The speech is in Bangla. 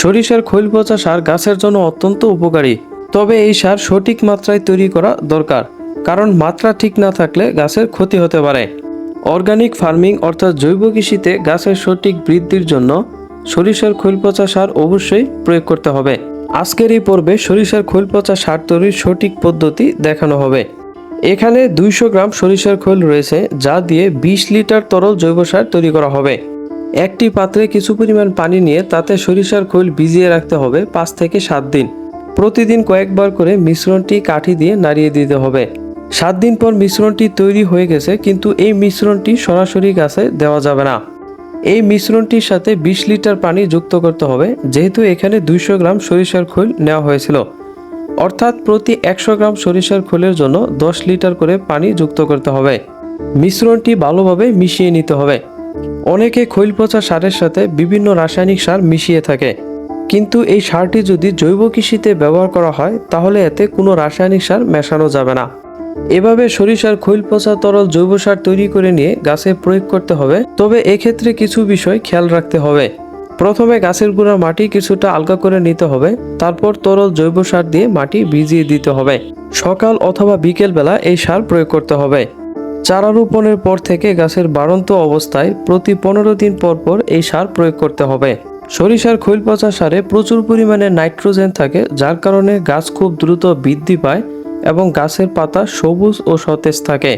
সরিষার খৈল পচা সার গাছের জন্য অত্যন্ত উপকারী, তবে এই সার সঠিক মাত্রায় তৈরি করা দরকার, কারণ মাত্রা ঠিক না থাকলে গাছের ক্ষতি হতে পারে। অর্গানিক ফার্মিং অর্থাৎ জৈব কৃষিতে গাছের সঠিক বৃদ্ধির জন্য সরিষার খৈল পচা সার অবশ্যই প্রয়োগ করতে হবে। আজকের এই পর্বে সরিষার খৈল পচা সার তৈরির সঠিক পদ্ধতি দেখানো হবে। এখানে দুইশো গ্রাম সরিষার খৈল রয়েছে, যা দিয়ে বিশ লিটার তরল জৈব সার তৈরি করা হবে। একটি পাত্রে কিছু পরিমাণ পানি নিয়ে তাতে সরিষার খৈল ভিজিয়ে রাখতে হবে পাঁচ থেকে সাত দিন। প্রতিদিন কয়েকবার করে মিশ্রণটি কাঠি দিয়ে নাড়িয়ে দিতে হবে। সাত দিন পর মিশ্রণটি তৈরি হয়ে গেছে, কিন্তু এই মিশ্রণটি সরাসরি গাছে দেওয়া যাবে না। এই মিশ্রণটির সাথে বিশ লিটার পানি যুক্ত করতে হবে, যেহেতু এখানে দুইশো গ্রাম সরিষার খৈল নেওয়া হয়েছিল। অর্থাৎ প্রতি একশো গ্রাম সরিষার খোলের জন্য দশ লিটার করে পানি যুক্ত করতে হবে। মিশ্রণটি ভালোভাবে মিশিয়ে নিতে হবে। অনেকে খৈল পচা সারের সাথে বিভিন্ন রাসায়নিক সার মিশিয়ে থাকে। কিন্তু এই সারটি যদি জৈব কৃষিতে ব্যবহার করা হয়, তাহলে এতে কোনো রাসায়নিক সার মেশানো যাবে না। এভাবে সরিষার খৈল পচা তরল জৈব সার তৈরি করে নিয়ে গাছে প্রয়োগ করতে হবে। তবে এক্ষেত্রে কিছু বিষয় খেয়াল রাখতে হবে। প্রথমে গাছের গোড়া মাটি কিছুটা আলগা করে নিতে হবে। তারপর তরল জৈব সার দিয়ে মাটি ভিজিয়ে দিতে হবে। সকাল অথবা বিকেল বেলা এই সার প্রয়োগ করতে হবে। চারা রোপণের পর থেকে গাছের বাড়ন্ত অবস্থায় প্রতি পনেরো দিন পর পর এই সার প্রয়োগ করতে হবে। সরিষার খৈল পচা সারে প্রচুর পরিমাণে নাইট্রোজেন থাকে, যার কারণে গাছ খুব দ্রুত বৃদ্ধি পায় এবং গাছের পাতা সবুজ ও সতেজ থাকে।